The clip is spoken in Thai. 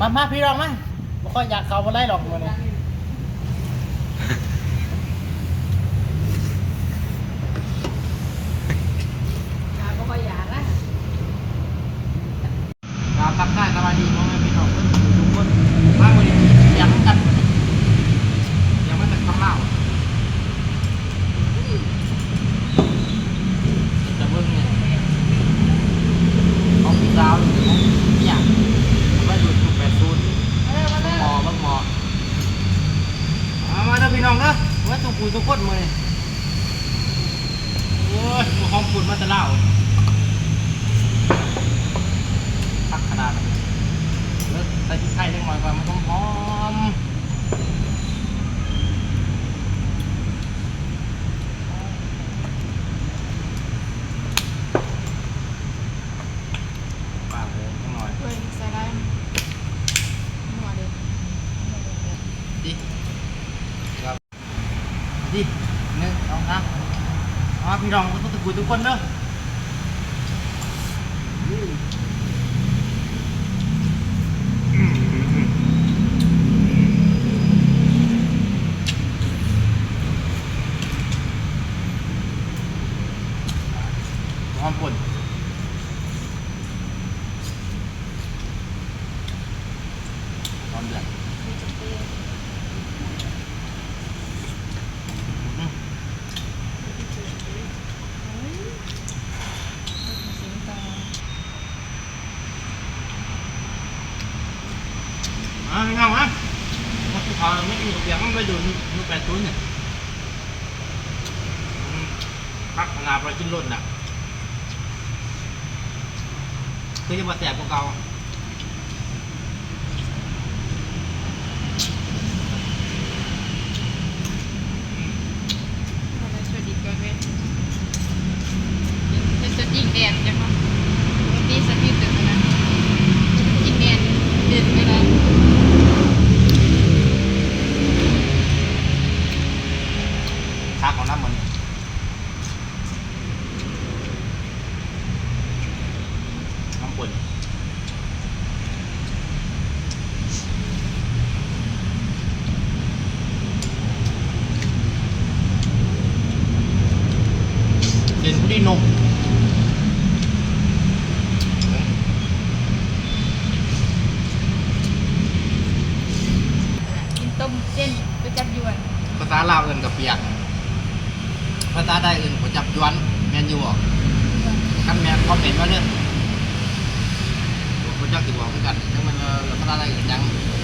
มามาพี่รองมาบ่ค่อยอยากเข้ามาได้หรอกมื้อนี้ หาบ่ค่อยอยากนะ ครับทักทายสวัสดีพ่อแม่พี่น้องทุกคนมามื้อนี้อยากกันอยากมาจากคำเล่าจะเบิ่งเนี่ยของพี่สาวหรือของพี่หยังมาดูทุกแปดศูนย์ มาเด้อมาเด้อ หมอบักหมอเอามาเด้อพี่น้อง เด้อว่าทุกผู้ทุกคนมื้อนี้โอ้ยหอมปุ่นมาแตะเล่าพักขนาดนั้นเลิกใส่พริกไทยเล็กน้อยก่อนมันหอมๆปากเลยนิดหน่อยเฮ้ยใส่ได้หัวเด็กดิครับ ดิหนึ่งสองสามเอาพี่น้องทุกทุกทุกคนเด้อหอมปุ่นหอมเดือดอืม สิงต่อ อ่าพี่น้องอะมาสุดท้าไม่อยู่กับเบียงมันไปดูนูแปดศูนเนี่ยพักขนาดไปกินรถน่ะคือจะมาแสบกว่าเก่ามาเลยสวัสดีก่อนเว้ยเป็นสติกแดนจังเน น้ำปุ่นเด่นผู้ดีนมกินต้มเส้นไปจับยวนภาษาลาวเอื่นกับเปียก ภาษาไทยเอื่นก็จับยวนแมนยูออกกันแมนคอมเมนต์มาเรื่อง ผมจักสิบอกคื